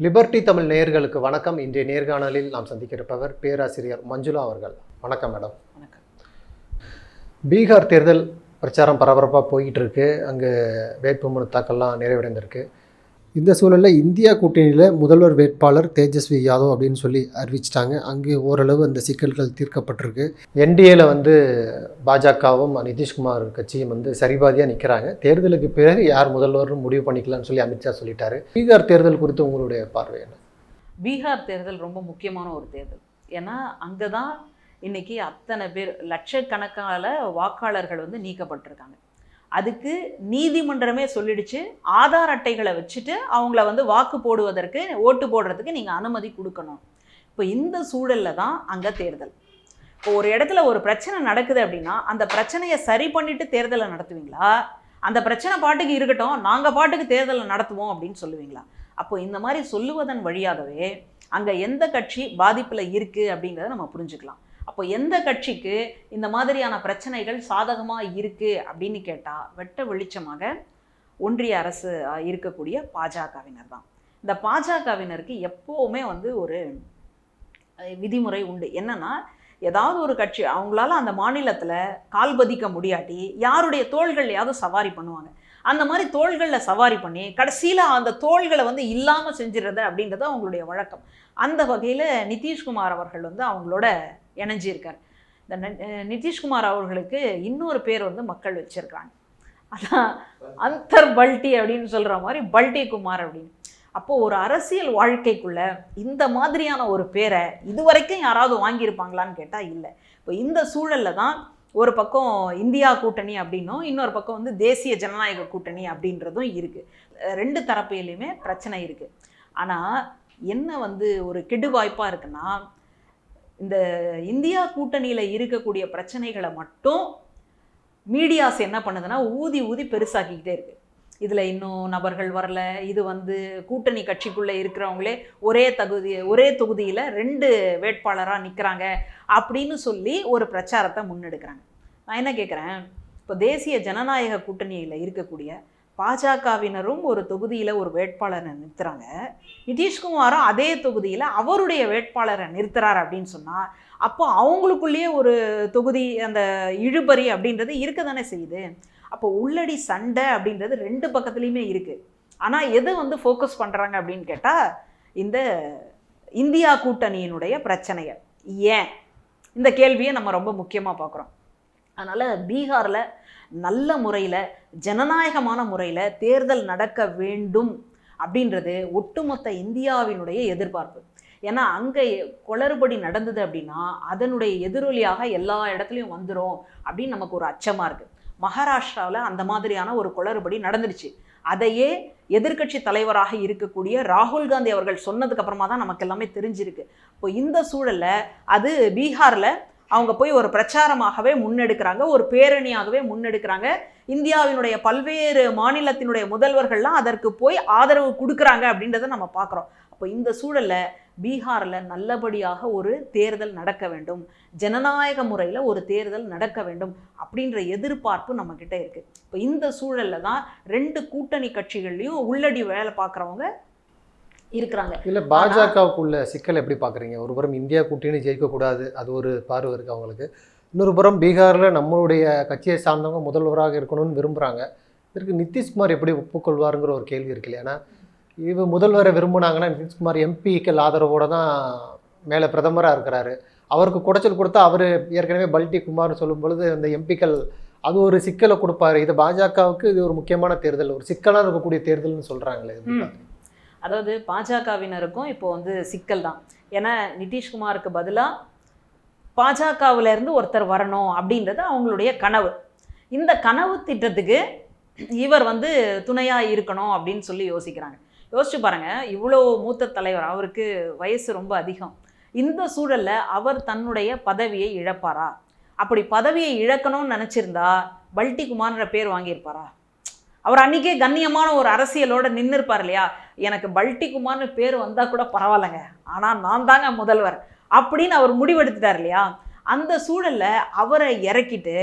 Liberty Tamil நேயர்களுக்கு வணக்கம். இன்றைய நேர்காணலில் நாம் சந்திக்கிருப்பவர் பேராசிரியர் மஞ்சுளா அவர்கள். வணக்கம் மேடம். வணக்கம். பீகார் தேர்தல் பிரச்சாரம் பரபரப்பாக போய்கிட்டு இருக்கு. அங்கே வேட்புமனு தாக்கல்லாம் நிறைவடைந்திருக்கு. இந்த சூழலில் இந்தியா கூட்டணியில் முதல்வர் வேட்பாளர் தேஜஸ்வி யாதவ் அப்படின்னு சொல்லி அறிவிச்சிட்டாங்க. அங்கே ஓரளவு அந்த சிக்கல்கள் தீர்க்கப்பட்டிருக்கு. என்டிஏல வந்து பாஜகவும் நிதிஷ்குமார் கட்சியும் வந்து சரிபாதியாக நிற்கிறாங்க தேர்தலுக்கு பிறகு யார் முதல்வர்னு முடிவு பண்ணிக்கலாம்னு சொல்லி அமித்ஷா சொல்லிட்டாரு. பீகார் தேர்தல் குறித்து உங்களுடைய பார்வை என்ன? பீகார் தேர்தல் ரொம்ப முக்கியமான ஒரு தேர்தல். ஏன்னா அங்கே தான் இன்றைக்கி அத்தனை பேர் லட்சக்கணக்கான வாக்காளர்கள் வந்து நீக்கப்பட்டிருக்காங்க. அதுக்கு நீதிமன்றமே சொல்லிடுச்சு. ஆதார் அட்டைகளை வச்சுட்டு அவங்கள வந்து வாக்கு போடுவதற்கு ஓட்டு போடுறதுக்கு நீங்கள் அனுமதி கொடுக்கணும். இப்போ இந்த சூழலில் தான் அங்கே தேர்தல். இப்போ ஒரு இடத்துல ஒரு பிரச்சனை நடக்குது அப்படின்னா அந்த பிரச்சனையை சரி பண்ணிட்டு தேர்தலை நடத்துவீங்களா? அந்த பிரச்சனை பாட்டுக்கு இருக்கட்டும் நாங்கள் பாட்டுக்கு தேர்தலை நடத்துவோம் அப்படின்னு சொல்லுவீங்களா? அப்போ இந்த மாதிரி சொல்லுவதன் வழியாகவே அங்கே எந்த கட்சி பாதிப்பில் இருக்குது அப்படிங்கிறத நம்ம புரிஞ்சுக்கலாம். அப்போ எந்த கட்சிக்கு இந்த மாதிரியான பிரச்சனைகள் சாதகமாக இருக்குது அப்படின்னு கேட்டால் வெட்ட வெளிச்சமாக ஒன்றிய அரசு இருக்கக்கூடிய பாஜகவினர் தான். இந்த பாஜகவினருக்கு எப்போவுமே வந்து ஒரு விதிமுறை உண்டு. என்னென்னா ஏதாவது ஒரு கட்சி அவங்களால அந்த மாநிலத்தில் கால் பதிக்க முடியாட்டி யாருடைய தோள்கள்லையாவது சவாரி பண்ணுவாங்க. அந்த மாதிரி தோள்களில் சவாரி பண்ணி கடைசியில் அந்த தோள்களை வந்து இல்லாமல் செஞ்சிடுறது அப்படின்றது அவங்களுடைய வழக்கம். அந்த வகையில் நிதிஷ்குமார் அவர்கள் வந்து அவங்களோட இணைஞ்சிருக்கார். இந்த நிதிஷ்குமார் அவர்களுக்கு இன்னொரு பேர் வந்து மக்கள் வச்சிருக்காங்க. அதான் அந்தர் பல்டி அப்படின்னு சொல்கிற மாதிரி பல்டி குமார் அப்படின்னு. அப்போது ஒரு அரசியல் வாழ்க்கைக்குள்ள இந்த மாதிரியான ஒரு பேரை இதுவரைக்கும் யாராவது வாங்கியிருப்பாங்களான்னு கேட்டால் இல்லை. இப்போ இந்த சூழலில் தான் ஒரு பக்கம் இந்தியா கூட்டணி அப்படின்னும் இன்னொரு பக்கம் வந்து தேசிய ஜனநாயக கூட்டணி அப்படின்றதும் இருக்குது ரெண்டு தரப்பிலையுமே பிரச்சனை இருக்குது ஆனால் என்ன வந்து ஒரு கெடு வாய்ப்பாக இருக்குன்னா இந்த இந்தியா கூட்டணியில் இருக்கக்கூடிய பிரச்சனைகளை மட்டும் மீடியாஸ் என்ன பண்ணுதுன்னா ஊதி ஊதி பெருசாக்கிக்கிட்டே இருக்குது இதில் இன்னும் நபர்கள் வரல. இது வந்து கூட்டணி கட்சிக்குள்ளே இருக்கிறவங்களே ஒரே தகுதி ஒரே தொகுதியில் ரெண்டு வேட்பாளராக நிற்கிறாங்க அப்படின்னு சொல்லி ஒரு பிரச்சாரத்தை முன்னெடுக்கிறாங்க. நான் என்ன கேட்குறேன் இப்போ தேசிய ஜனநாயக கூட்டணியில் இருக்கக்கூடிய பாஜகவினரும் ஒரு தொகுதியில் ஒரு வேட்பாளரை நிறுத்துகிறாங்க நிதிஷ்குமாரும் அதே தொகுதியில் அவருடைய வேட்பாளரை நிறுத்துறாரு அப்படின்னு சொன்னால் அப்போ அவங்களுக்குள்ளேயே ஒரு தொகுதி அந்த இழுபறி அப்படின்றது இருக்க தானே செய்யுது? அப்போ உள்ளடி சண்டை அப்படின்றது ரெண்டு பக்கத்துலேயுமே இருக்குது ஆனால் எது வந்து ஃபோக்கஸ் பண்ணுறாங்க அப்படின்னு கேட்டால் இந்த இந்தியா கூட்டணியினுடைய பிரச்சனையை ஏன்? இந்த கேள்வியை நம்ம ரொம்ப முக்கியமாக பார்க்குறோம். அதனால் பீகாரில் நல்ல முறையில் ஜனநாயகமான முறையில் தேர்தல் நடக்க வேண்டும் அப்படின்றது ஒட்டுமொத்த இந்தியாவினுடைய எதிர்பார்ப்பு. ஏன்னா அங்கே குளறுபடி நடந்தது அப்படின்னா அதனுடைய எதிரொலியாக எல்லா இடத்துலையும் வந்துடும் அப்படின்னு நமக்கு ஒரு அச்சமாக இருக்குது மகாராஷ்டிராவில் அந்த மாதிரியான ஒரு குளறுபடி நடந்துடுச்சு அதையே எதிர்க்கட்சி தலைவராக இருக்கக்கூடிய ராகுல் காந்தி அவர்கள் சொன்னதுக்கு அப்புறமா தான் நமக்கு எல்லாமே தெரிஞ்சிருக்கு. இப்போ இந்த சூழல்ல அது பீகாரில் அவங்க போய் ஒரு பிரச்சாரமாகவே முன்னெடுக்கிறாங்க ஒரு பேரணியாகவே முன்னெடுக்கிறாங்க. இந்தியாவினுடைய பல்வேறு மாநிலத்தினுடைய முதல்வர்கள்லாம் அதற்கு போய் ஆதரவு கொடுக்குறாங்க அப்படின்றத நம்ம பார்க்குறோம். அப்போ இந்த சூழல்ல பீகாரில் நல்லபடியாக ஒரு தேர்தல் நடக்க வேண்டும். ஜனநாயக முறையில் ஒரு தேர்தல் நடக்க வேண்டும் அப்படின்ற எதிர்பார்ப்பு நம்மக்கிட்ட இருக்குது இப்போ இந்த சூழலில் தான் ரெண்டு கூட்டணி கட்சிகள்லையும் உள்ளடி வேலை பார்க்குறவங்க இருக்கிறாங்க. இல்லை பாஜகவுக்குள்ள சிக்கல் எப்படி பார்க்குறீங்க? ஒரு புறம் இந்தியா கூட்டணி ஜெயிக்கக்கூடாது அது ஒரு பார்வை இருக்குது அவங்களுக்கு. இன்னொரு புறம் பீகாரில் நம்மளுடைய கட்சியை சார்ந்தவங்க முதல்வராக இருக்கணும்னு விரும்புகிறாங்க இதற்கு நிதிஷ்குமார் எப்படி ஒப்புக்கொள்வாருங்கிற ஒரு கேள்வி இருக்கு இல்லையா? ஏன்னா இவ முதல்வரை விரும்புனாங்கன்னா நிதிஷ்குமார் எம்பிக்கள் ஆதரவோட தான் மேலே பிரதமராக இருக்கிறாரு. அவருக்கு குடைச்சல் கொடுத்தா அவர் ஏற்கனவே பல்டி குமார்னு சொல்லும் பொழுது அந்த எம்பிக்கள் அது ஒரு சிக்கலை கொடுப்பாரு. இது பாஜகவுக்கு இது ஒரு முக்கியமான தேர்தல். ஒரு சிக்கலாக இருக்கக்கூடிய தேர்தல்னு சொல்கிறாங்களே. அதாவது பாஜகவினருக்கும் இப்போ வந்து சிக்கல் தான். ஏன்னா நிதிஷ்குமாருக்கு பதிலாக பாஜகவுல இருந்து ஒருத்தர் வரணும் அப்படின்றது அவங்களுடைய கனவு. இந்த கனவு திட்டத்துக்கு இவர் வந்து துணையாக இருக்கணும் அப்படின்னு சொல்லி யோசிக்கிறாங்க. யோசிச்சு பாருங்க இவ்வளோ மூத்த தலைவர் அவருக்கு வயசு ரொம்ப அதிகம். இந்த சூழல்ல அவர் தன்னுடைய பதவியை இழப்பாரா? அப்படி பதவியை இழக்கணும்னு நினச்சிருந்தா பல்டி குமார்ன்ற பேர் வாங்கியிருப்பாரா? அவர் அன்னைக்கே கண்ணியமான ஒரு அரசியலோட நின்று இருப்பார் இல்லையா? எனக்கு பல்டி குமார்னு பேர் வந்தால் கூட பரவாயில்லைங்க. ஆனால் நான் தாங்க முதல்வர் அப்படின்னு அவர் முடிவெடுத்துட்டார் இல்லையா? அந்த சூழல்ல அவரை இறக்கிட்டு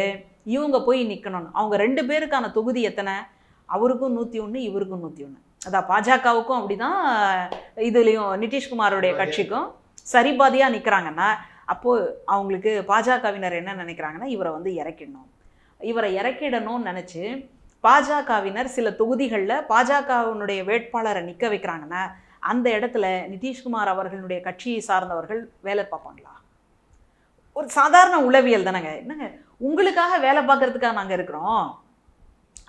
இவங்க போய் நிற்கணும்னு அவங்க ரெண்டு பேருக்கான தொகுதி எத்தனை? அவருக்கும் நூற்றி ஒன்று இவருக்கும் நூற்றி ஒன்று அதான் பாஜகவுக்கும் அப்படிதான் இதுலேயும் நிதிஷ்குமாரோடைய கட்சிக்கும் சரிபாதியாக நிற்கிறாங்கன்னா அப்போது அவங்களுக்கு பாஜகவினர் என்ன நினைக்கிறாங்கன்னா இவரை வந்து இறக்கிடணும். இவரை இறக்கிடணும்னு நினச்சி பாஜகவினர் சில தொகுதிகளில் பாஜகவினுடைய வேட்பாளரை நிற்க வைக்கிறாங்கன்னா அந்த இடத்துல நிதிஷ்குமார் அவர்களுடைய கட்சியை சார்ந்தவர்கள் வேலை பார்ப்பாங்களா? ஒரு சாதாரண உளவியல் தானேங்க. என்னங்க? உங்களுக்காக வேலை பார்க்கறதுக்காக நாங்கள் இருக்கிறோம்.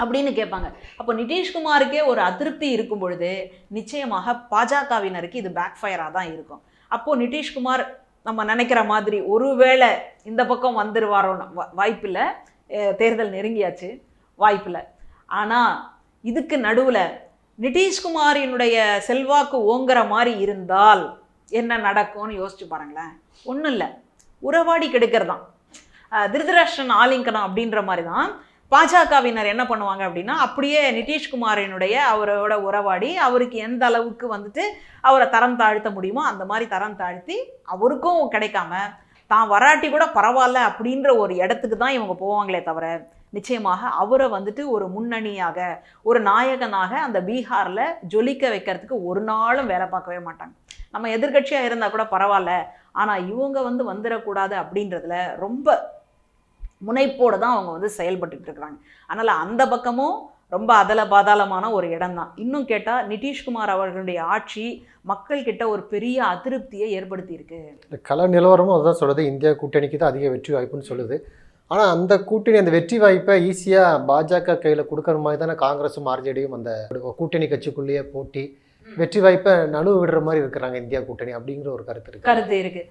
அப்படின்னு கேட்பாங்க. அப்போ நிதிஷ்குமாருக்கே ஒரு அதிருப்தி இருக்கும் பொழுது நிச்சயமாக பாஜகவினருக்கு இது பேக் ஃபயராக தான் இருக்கும். அப்போது நிதிஷ்குமார் நம்ம நினைக்கிற மாதிரி ஒருவேளை இந்த பக்கம் வந்துடுவாரோன்னு வாய்ப்பில்லை. தேர்தல் நெருங்கியாச்சு வாய்ப்பில்லை. ஆனால் இதுக்கு நடுவில் நிதிஷ்குமாரினுடைய செல்வாக்கு ஓங்குற மாதிரி இருந்தால் என்ன நடக்கும்னு யோசிச்சு பாருங்களேன். ஒன்றும் இல்லை உறவாடி கெடுக்கிறதான். திருதராஷ்டிரன் ஆலிங்கனம் அப்படின்ற மாதிரி தான் பாஜகவினர் என்ன பண்ணுவாங்க அப்படின்னா அப்படியே நிதிஷ்குமாரினுடைய அவரோட உறவாடி அவருக்கு எந்த அளவுக்கு வந்துட்டு அவரை தரம் தாழ்த்த முடியுமோ அந்த மாதிரி தரம் தாழ்த்தி அவருக்கும் கிடைக்காம தான் வராட்டி கூட பரவாயில்ல அப்படின்ற ஒரு இடத்துக்கு தான் இவங்க போவாங்களே தவிர நிச்சயமாக அவரை வந்துட்டு ஒரு முன்னணியாக ஒரு நாயகனாக அந்த பீகாரில் ஜொலிக்க வைக்கிறதுக்கு ஒரு நாளும் வேலை பார்க்கவே மாட்டாங்க. நம்ம எதிர்க்கட்சியாக இருந்தால் கூட பரவாயில்ல ஆனால் இவங்க வந்து வந்துடக்கூடாது அப்படின்றதுல ரொம்ப முனைப்போடு தான் அவங்க வந்து செயல்பட்டுட்டு இருக்கிறாங்க. அதனால் அந்த பக்கமும் ரொம்ப அதல பாதாளமான ஒரு இடம் தான் இன்னும் கேட்டால் நிதிஷ்குமார் அவர்களுடைய ஆட்சி மக்கள்கிட்ட ஒரு பெரிய அதிருப்தியை ஏற்படுத்தி இருக்கு இந்த கள நிலவரமும் அதுதான் சொல்லுது இந்தியா கூட்டணிக்கு தான் அதிக வெற்றி வாய்ப்புன்னு சொல்லுது. ஆனால் அந்த கூட்டணி அந்த வெற்றி வாய்ப்பை ஈஸியாக பாஜக கையில் கொடுக்குற மாதிரி தானே காங்கிரஸும் ஆர்ஜேடியும் அந்த கூட்டணி கட்சிக்குள்ளேயே போட்டி வெற்றி வாய்ப்பை நழுவு விடுற மாதிரி இருக்கிறாங்க இந்தியா கூட்டணி அப்படிங்கிற ஒரு கருத்து இருக்கு. கருத்து இருக்கு.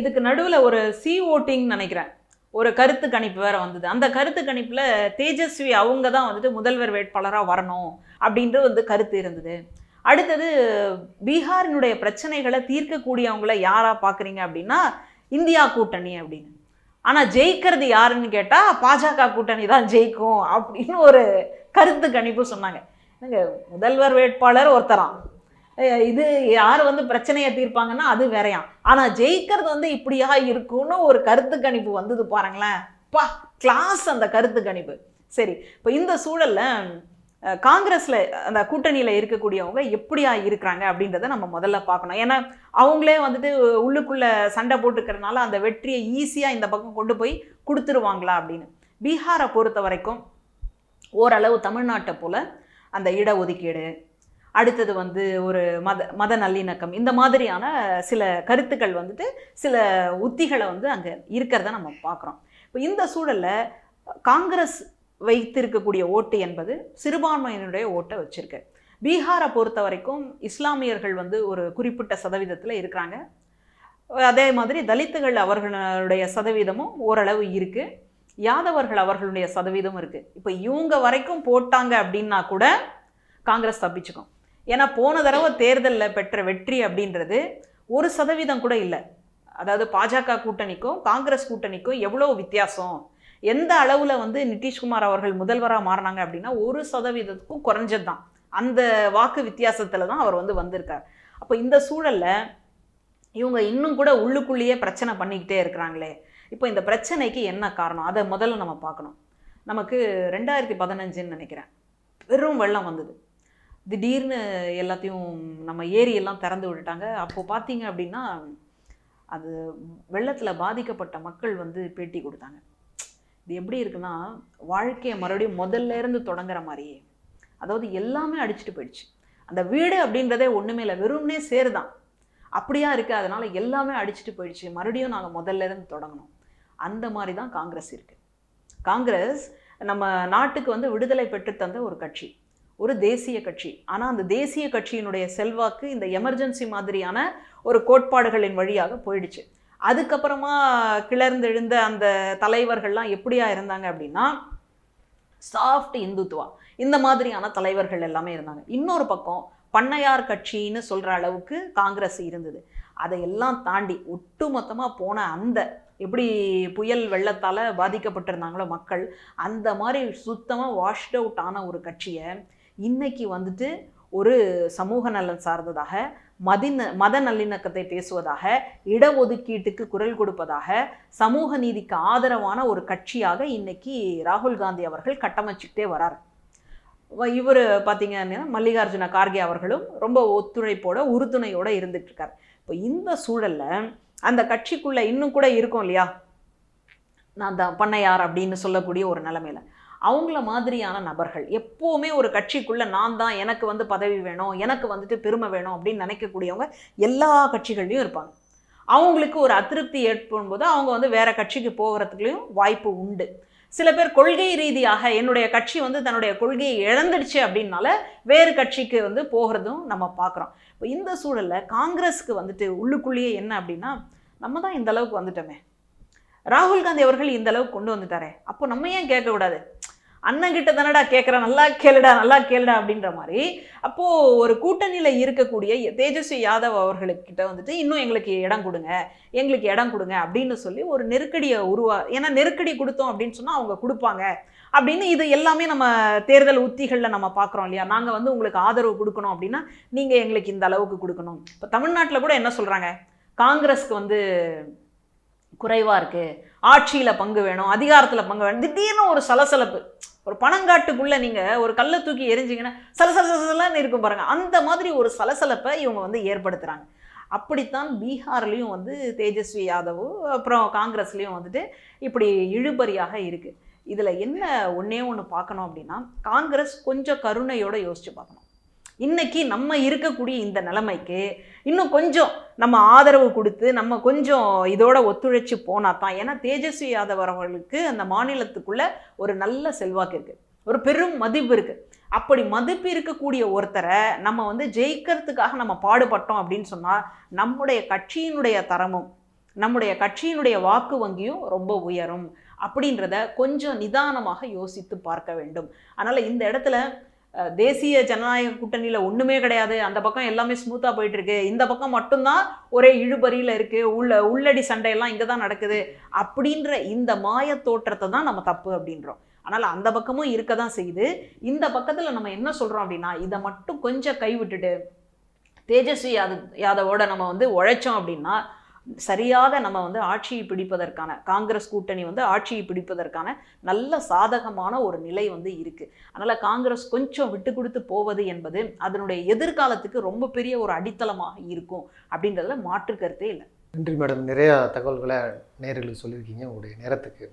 இதுக்கு நடுவில் ஒரு சி ஓட்டிங் நினைக்கிறேன். ஒரு கருத்து கணிப்பு வேற வந்தது. அந்த கருத்து கணிப்பில் தேஜஸ்வி அவங்க தான் வந்துட்டு முதல்வர் வேட்பாளராக வரணும் அப்படின்ற வந்து கருத்து இருந்தது. அடுத்தது பீகாரினுடைய பிரச்சனைகளை தீர்க்கக்கூடியவங்கள யாராக பார்க்குறீங்க அப்படின்னா இந்தியா கூட்டணி அப்படின்னு. ஆனால் ஜெயிக்கிறது யாருன்னு கேட்டால் பாஜக கூட்டணி தான் ஜெயிக்கும் அப்படின்னு ஒரு கருத்து கணிப்பு சொன்னாங்க. முதல்வர் வேட்பாளர் ஒருத்தராம் இது யார் வந்து பிரச்சனையை தீர்ப்பாங்கன்னா அது வேறையாம். ஆனால் ஜெயிக்கிறது வந்து இப்படியா இருக்கும்னு ஒரு கருத்து கணிப்பு வந்தது பாருங்களேன். பா கிளாஸ் அந்த கருத்து கணிப்பு. சரி இப்போ இந்த சூழலில் காங்கிரஸில் அந்த கூட்டணியில் இருக்கக்கூடியவங்க எப்படியா இருக்கிறாங்க அப்படின்றத நம்ம முதல்ல பார்க்கணும். ஏன்னா அவங்களே வந்துட்டு உள்ளுக்குள்ளே சண்டை போட்டுக்கிறனால அந்த வெற்றியை ஈஸியாக இந்த பக்கம் கொண்டு போய் கொடுத்துருவாங்களா அப்படின்னு. பீகாரை பொறுத்த வரைக்கும் ஓரளவு தமிழ்நாட்டை போல் அந்த இடஒதுக்கீடு அடுத்தது வந்து ஒரு மத மத நல்லிணக்கம். இந்த மாதிரியான சில கருத்துக்கள் வந்துட்டு சில உத்திகளை வந்து அங்கே இருக்கிறத நம்ம பார்க்குறோம். இப்போ இந்த சூழலில் காங்கிரஸ் வைத்திருக்கக்கூடிய ஓட்டு என்பது சிறுபான்மையினுடைய ஓட்டை வச்சுருக்கு. பீகாரை பொறுத்த வரைக்கும் இஸ்லாமியர்கள் வந்து ஒரு குறிப்பிட்ட சதவீதத்தில் இருக்கிறாங்க. அதே மாதிரி தலித்துகள் அவர்களுடைய சதவீதமும் ஓரளவு இருக்குது யாதவர்கள் அவர்களுடைய சதவீதம் இருக்குது இப்போ இவங்க வரைக்கும் போட்டாங்க அப்படின்னா கூட காங்கிரஸ் தப்பிச்சுக்கும். ஏன்னா போன தடவை தேர்தலில் பெற்ற வெற்றி அப்படின்றது ஒரு சதவீதம் கூட இல்லை. அதாவது பாஜக கூட்டணிக்கும் காங்கிரஸ் கூட்டணிக்கும் எவ்வளோ வித்தியாசம்? எந்த அளவில் வந்து நிதிஷ்குமார் அவர்கள் முதல்வராக மாறினாங்க அப்படின்னா ஒரு சதவீதத்துக்கும் குறைஞ்சது தான் அந்த வாக்கு வித்தியாசத்தில் தான் அவர் வந்து வந்திருக்கார். அப்போ இந்த சூழலில் இவங்க இன்னும் கூட உள்ளுக்குள்ளேயே பிரச்சனை பண்ணிக்கிட்டே இருக்கிறாங்களே. இப்போ இந்த பிரச்சனைக்கு என்ன காரணம்? அதை முதல்ல நம்ம பார்க்கணும். நமக்கு ரெண்டாயிரத்தி பதினஞ்சுன்னு நினைக்கிறேன். பெரும் வெள்ளம் வந்தது. திடீர்னு எல்லாத்தையும் நம்ம ஏரி எல்லாம் திறந்து விட்டுட்டாங்க. அப்போ பார்த்தீங்க அப்படின்னா அது வெள்ளத்தில் பாதிக்கப்பட்ட மக்கள் வந்து பேட்டி கொடுத்தாங்க. இது எப்படி இருக்குன்னா வாழ்க்கையை மறுபடியும் முதல்ல இருந்து தொடங்குற மாதிரியே. அதாவது எல்லாமே அடிச்சுட்டு போயிடுச்சு. அந்த வீடு அப்படின்றதே ஒன்றுமே இல்லை வெறும்னே சேரு தான் அப்படியா இருக்குது அதனால் எல்லாமே அடிச்சுட்டு போயிடுச்சு. மறுபடியும் நாங்கள் முதல்ல இருந்து தொடங்கணும். அந்த மாதிரி தான் காங்கிரஸ் இருக்குது காங்கிரஸ் நம்ம நாட்டுக்கு வந்து விடுதலை பெற்று தந்த ஒரு கட்சி. ஒரு தேசிய கட்சி. ஆனால் அந்த தேசிய கட்சியினுடைய செல்வாக்கு இந்த எமர்ஜென்சி மாதிரியான ஒரு கோட்பாடுகளின் வழியாக போயிடுச்சு. அதுக்கப்புறமா கிளர்ந்தெழுந்த அந்த தலைவர்கள்லாம் எப்படியா இருந்தாங்க அப்படின்னா சாஃப்ட் இந்துத்துவா. இந்த மாதிரியான தலைவர்கள் எல்லாமே இருந்தாங்க. இன்னொரு பக்கம் பண்ணையார் கட்சின்னு சொல்கிற அளவுக்கு காங்கிரஸ் இருந்தது. அதையெல்லாம் தாண்டி ஒட்டுமொத்தமாக போன அந்த எப்படி புயல் வெள்ளத்தால் பாதிக்கப்பட்டிருந்தாங்களோ மக்கள் அந்த மாதிரி சுத்தமாக வாஷ்ட் அவுட் ஆன ஒரு கட்சியை இன்னைக்கு வந்துட்டு ஒரு சமூக நலன் சார்ந்ததாக மதின மத நல்லிணக்கத்தை பேசுவதாக இடஒதுக்கீட்டுக்கு குரல் கொடுப்பதாக சமூக நீதிக்கு ஆதரவான ஒரு கட்சியாக இன்னைக்கு ராகுல் காந்தி அவர்கள் கட்டமைச்சிக்கிட்டே வரார். இவர் பார்த்தீங்கன்னா மல்லிகார்ஜுன கார்கே அவர்களும் ரொம்ப ஒத்துழைப்போட உறுதுணையோட இருந்துட்டு இருக்காரு இப்போ இந்த சூழல்ல அந்த கட்சிக்குள்ளே இன்னும் கூட இருக்கும் இல்லையா? நான் தான் பண்ணையார் அப்படின்னு சொல்லக்கூடிய ஒரு நிலைமையில. அவங்கள மாதிரியான நபர்கள். எப்போவுமே ஒரு கட்சிக்குள்ளே நான் தான் எனக்கு வந்து பதவி வேணும் எனக்கு வந்துட்டு பெருமை வேணும் அப்படின்னு நினைக்கக்கூடியவங்க எல்லா கட்சிகள்லையும் இருப்பாங்க. அவங்களுக்கு ஒரு அதிருப்தி ஏற்படும் போது அவங்க வந்து வேறு கட்சிக்கு போகிறதுக்குலையும் வாய்ப்பு உண்டு. சில பேர் கொள்கை ரீதியாக என்னுடைய கட்சி வந்து தன்னுடைய கொள்கையை இழந்துடுச்சு அப்படின்னால வேறு கட்சிக்கு வந்து போகிறதும் நம்ம பார்க்குறோம் இப்போ இந்த சூழலில் காங்கிரஸுக்கு வந்துட்டு உள்ளுக்குள்ளேயே என்ன அப்படின்னா நம்ம தான் இந்த அளவுக்கு வந்துட்டோமே. ராகுல் காந்தி அவர்கள் இந்த அளவுக்கு கொண்டு வந்துட்டாரே. அப்போ நம்ம ஏன் கேட்கக்கூடாது? அண்ணன் கிட்ட தானடா கேட்குற நல்லா கேளுடா நல்லா கேளுடா அப்படின்ற மாதிரி. அப்போது ஒரு கூட்டணியில் இருக்கக்கூடிய தேஜஸ்வி யாதவ் அவர்களுக்கிட்ட வந்துட்டு இன்னும் எங்களுக்கு இடம் கொடுங்க எங்களுக்கு இடம் கொடுங்க அப்படின்னு சொல்லி ஒரு நெருக்கடியை உருவா ஏன்னா நெருக்கடி கொடுத்தோம் அப்படின்னு சொன்னால் அவங்க கொடுப்பாங்க. அப்படின்னு இது எல்லாமே நம்ம தேர்தல் உத்திகளில் நம்ம பார்க்குறோம் இல்லையா? நாங்கள் வந்து உங்களுக்கு ஆதரவு கொடுக்கணும் அப்படின்னா நீங்கள் எங்களுக்கு இந்த அளவுக்கு கொடுக்கணும். இப்போ தமிழ்நாட்டில் கூட என்ன சொல்கிறாங்க காங்கிரஸ்க்கு வந்து குறைவாக இருக்குது ஆட்சியில் பங்கு வேணும் அதிகாரத்தில் பங்கு வேணும் திடீர்னு ஒரு சலசலப்பு. ஒரு பணங்காட்டுக்குள்ளே நீங்கள் ஒரு கல்லை தூக்கி எரிஞ்சிங்கன்னா சலசல சலசலன்னு இருக்கும் பாருங்கள் அந்த மாதிரி ஒரு சலசலப்பை இவங்க வந்து ஏற்படுத்துகிறாங்க அப்படித்தான் பீகார்லேயும் வந்து தேஜஸ்வி யாதவும் அப்புறம் காங்கிரஸ்லேயும் வந்துட்டு இப்படி இழுபறியாக இருக்குது இதில் என்ன ஒன்றே ஒன்று பார்க்கணும் அப்படின்னா காங்கிரஸ் கொஞ்சம் கருணையோடு யோசித்து பார்க்கணும். இன்னைக்கு நம்ம இருக்கக்கூடிய இந்த நிலைமைக்கு இன்னும் கொஞ்சம் நம்ம ஆதரவு கொடுத்து நம்ம கொஞ்சம் இதோட ஒத்துழைச்சு போனா தான். ஏன்னா தேஜஸ்வி யாதவ் அவர்களுக்கு அந்த மாநிலத்துக்குள்ள ஒரு நல்ல செல்வாக்கு இருக்கு. ஒரு பெரும் மதிப்பு இருக்கு. அப்படி மதிப்பு இருக்கக்கூடிய ஒருத்தரை நம்ம வந்து ஜெயிக்கிறதுக்காக நம்ம பாடுபட்டோம் அப்படின்னு சொன்னால் நம்முடைய கட்சியினுடைய தரமும் நம்முடைய கட்சியினுடைய வாக்கு வங்கியும் ரொம்ப உயரும். அப்படின்றத கொஞ்சம் நிதானமாக யோசித்து பார்க்க வேண்டும். அதனால் இந்த இடத்துல தேசிய ஜனநாயக கூட்டணியில் ஒன்றுமே கிடையாது. அந்த பக்கம் எல்லாமே ஸ்மூத்தாக போயிட்டுருக்கு. இந்த பக்கம் மட்டும்தான் ஒரே இழுபறியில் இருக்குது உள்ள உள்ளடி சண்டையெல்லாம் இங்கே தான் நடக்குது. அப்படின்ற இந்த மாய தோற்றத்தை தான் நம்ம தப்பு அப்படின்றோம். அதனால் அந்த பக்கமும் இருக்க தான் செய்யுது. இந்த பக்கத்தில் நம்ம என்ன சொல்கிறோம் அப்படின்னா இதை மட்டும் கொஞ்சம் கைவிட்டுட்டு தேஜஸ்வி யாதவ் யாதவோட நம்ம வந்து உழைச்சோம் அப்படின்னா சரியாக நம்ம வந்து ஆட்சியை பிடிப்பதற்கான காங்கிரஸ் கூட்டணி வந்து ஆட்சியை பிடிப்பதற்கான நல்ல சாதகமான ஒரு நிலை வந்து இருக்கு. அதனால காங்கிரஸ் கொஞ்சம் விட்டு கொடுத்து போவது என்பது அதனுடைய எதிர்காலத்துக்கு ரொம்ப பெரிய ஒரு அடித்தளமாக இருக்கும் அப்படின்றதுல மாற்று கருத்தே இல்லை. நன்றி மேடம். நிறைய தகவல்களை நேர்களுக்கு சொல்லியிருக்கீங்க. உங்களுடைய நேரத்துக்கு